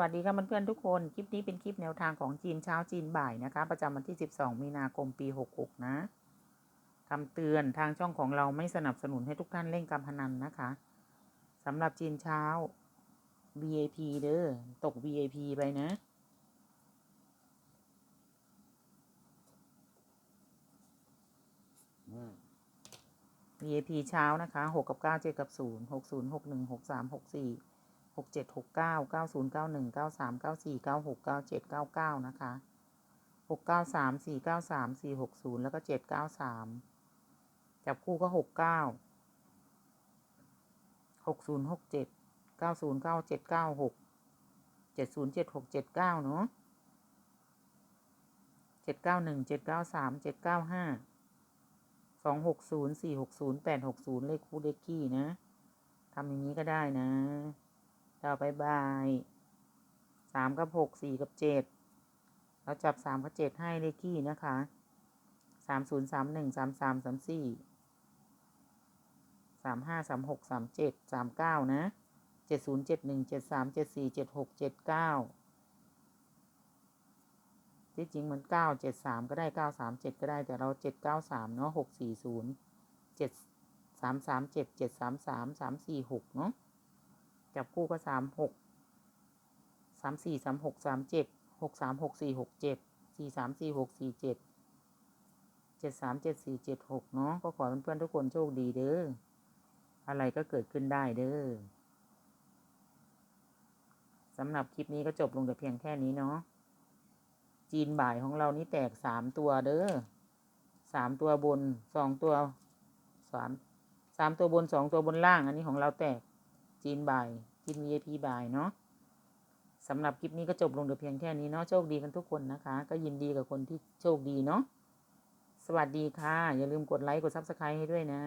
วัสดีค่ะเพื่อนๆทุกคน คลิปนี้เป็นคลิปแนวทางของจีนเช้าจีนบ่ายนะคะ ประจำวันที่ 12 มีนาคมปี 66 นะคำเตือนทางช่องของเราไม่สนับสนุนให้ทุกท่านเล่นการพนันนะคะสำหรับจีนเช้า VIP เด้อตก VIP ไปนะ VIP เช้านะคะ 6 กับ 9 7 กับ 0 6 0 6 1 6 3 6 4 6 7 6 9 9 0 9 1 9 3 9 4 9 6 9 7 9 9นะคะ6 9 3 4 9 3 4 6 0แล้วก็7 9 3จับคู่ก็6 9 6 0 6 7 9 0 9 7 9 6 7 0 7 6 7 9เนาะ7 9 1 7 9 3 7 9 5สองหกศูนย์สี่หกศูนย์แปดหกศูนย์เลขคู่เลขขี้นะทำอย่างนี้ก็ได้นะ ต่อไปบายสามกับหกสี่กับเจ็ดเราจับสามกับเจ็ดให้เลขขี้นะคะสามศูนย์สามหนึ่งสามสามสามสี่สามห้าสามหกสามเจ็ดสามเก้านะเจ็ดศูนย์เจ็ดหนึ่งเจ็ดสามเจ็ดสี่เจ็ดหกเจ็ดเก้าที่จริงมันเก้าเจ็ดสามก็ได้เก้าสามเจ็ดก็ได้แต่เราเจ็ดเก้าสามเนาะหกสี่ศูนย์เจ็ดสามสามเจ็ดเจ็ดสามสามสามสี่หกเนาะ จับคู่ก็สามหกสามสี่สามหกสามเจ็ดหกสามหกสี่หกเจ็ดสี่สามสี่หกสี่เจ็ดเจ็ดสามเจ็ดสี่เจ็ดหกเนาะก็ขอเพื่อนๆทุกคนโชคดีเด้ออะไรก็เกิดขึ้นได้เด้อสำหรับคลิปนี้ก็จบลงแต่เพียงแค่นี้เนาะจีนบ่ายของเรานี่แตกสามตัวเด้อสามตัวบนสองตัวสามสามตัวบนสองตัวบนล่าง อันนี้ของเราแตก จีนบ่ายจีน VIP บ่ายเนาะสำหรับคลิปนี้ก็จบลงแต่เพียงแค่นี้เนาะโชคดีกันทุกคนนะคะ ก็ยินดีกับคนที่โชคดีเนาะสวัสดีค่ะ อย่าลืมกดไลค์กดซับสไครต์ให้ด้วยนะ